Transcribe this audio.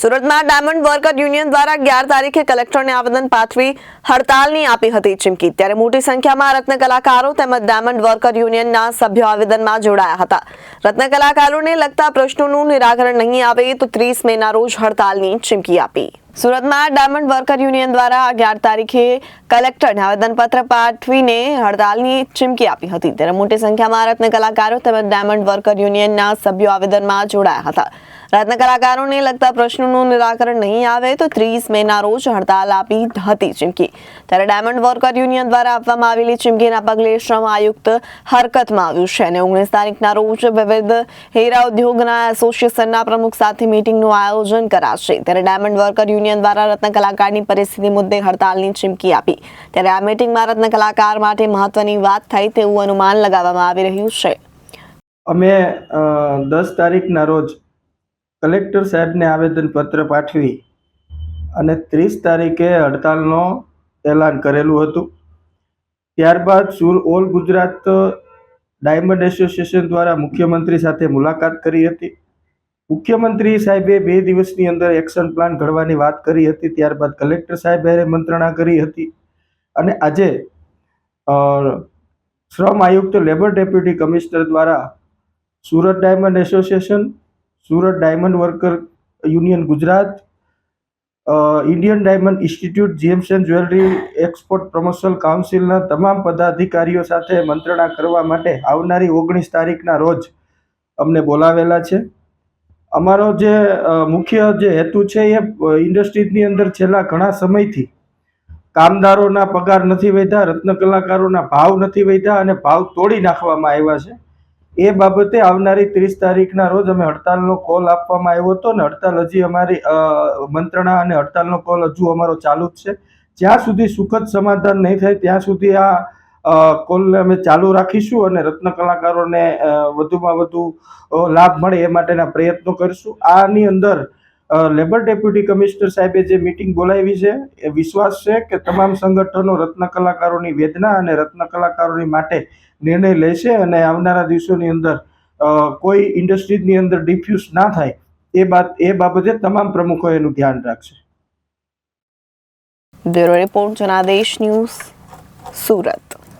સુરતમાં diamond worker union દ્વારા અગિયાર તારીખે કલેક્ટરને આવેદન પાઠવી હડતાલની આપી હતી ચીમકી. ત્યારે મોટી સંખ્યામાં રત્ન કલાકારો તેમજ ડાયમંડ વર્કર યુનિયનના સભ્યો આવેદનમાં જોડાયા હતા. રત્ન કલાકારોને લગતા પ્રશ્નોનું નિરાકરણ નહીં આવે તો ત્રીસ મેના રોજ હડતાલની ચીમકી આપી. સુરતમાં ડાયમંડ વર્કર યુનિયન દ્વારા અગિયાર તારીખે કલેક્ટરને આવેદનપત્ર પાઠવીને હડતાલની ચીમકી આપી હતી. ત્યારે મોટી સંખ્યામાં રત્ન કલાકારો તેમજ ડાયમંડ વર્કર યુનિયનના સભ્યો આવેદનમાં જોડાયા હતા. રત્ન કલાકારોને લગતા પ્રશ્નોનું નિરાકરણ નહીં આવે તો ત્રીસ મેના રોજ હડતાલ આપી હતી ચીમકી. ત્યારે ડાયમંડ વર્કર યુનિયન દ્વારા આપવામાં આવેલી ચીમકીના પગલે શ્રમ આયુક્ત હરકતમાં આવ્યું છે અને ઓગણીસ તારીખના રોજ વિવિધ હીરા ઉદ્યોગના એસોસિએશનના પ્રમુખ સાથે મીટિંગનું આયોજન કરાશે. ત્યારે ડાયમંડ વર્કર યુનિયન દ્વારા રત્ન પરિસ્થિતિ મુદ્દે હડતાલની ચીમકી આપી. ત્યારે આ મીટિંગમાં રત્ન માટે મહત્વની વાત થઈ તેવું અનુમાન લગાવવામાં આવી રહ્યું છે. અમે દસ તારીખના રોજ કલેક્ટર સાહેબને આવેદનપત્ર પાઠવી અને ત્રીસ તારીખે હડતાલનો એલાન કરેલું હતું. ત્યારબાદ સુર ઓલ ગુજરાત ડાયમંડ એસોસિએશન દ્વારા મુખ્યમંત્રી સાથે મુલાકાત કરી હતી. મુખ્યમંત્રી સાહેબે બે દિવસની અંદર એક્શન પ્લાન ઘડવાની વાત કરી હતી, ત્યારબાદ કલેક્ટર સાહેબે મંત્રણા કરી હતી. અને આજે શ્રમ આયુક્ત લેબર ડેપ્યુટી કમિશનર દ્વારા Surat diamond association Surat diamond worker union Gujarat Indian diamond institute gem and jewellery export promotional કાઉન્સિલના તમામ પદાધિકારીઓ સાથે મંત્રણા કરવા માટે આવનારી ઓગણીસ તારીખના રોજ અમને બોલાવેલા છે. અમારો જે મુખ્ય જે હેતુ છે એ ઇન્ડસ્ટ્રીઝની અંદર છેલ્લા ઘણા સમયથી કામદારોના પગાર નથી વધ્યા, રત્ન કલાકારોના ભાવ નથી વધ્યા અને ભાવ તોડી નાખવામાં આવ્યા છે. એ બાબતે આવનારી ત્રીસ તારીખના રોજ અમે હડતાલનો કોલ આપવામાં આવ્યો હતો ને હડતાલ હજી અમારી મંત્રણા અને હડતાલનો કોલ હજુ અમારો ચાલુ જ છે. જ્યાં સુધી સુખદ સમાધાન નહીં થાય ત્યાં સુધી આ કોલને અમે ચાલુ રાખીશું અને રત્ન કલાકારોને વધુમાં વધુ લાભ મળે એ માટેના પ્રયત્નો કરીશું. આની અંદર લેબર ડેપ્યુટી કમિશનર સાહેબે જે મિટિંગ બોલાવી છે, એ વિશ્વાસ છે કે તમામ સંગઠનો રત્ન કલાકારોની વેદના અને રત્ન કલાકારોની માટે નિર્ણય લેશે અને આવનારા દિવસોની અંદર કોઈ ઇન્ડસ્ટ્રીઝની અંદર ડિફ્યુઝ ના થાય, એ બાત એ બાબતે તમામ પ્રમુખો એનું ધ્યાન રાખશે. Bureau report, Janadesh news, Surat.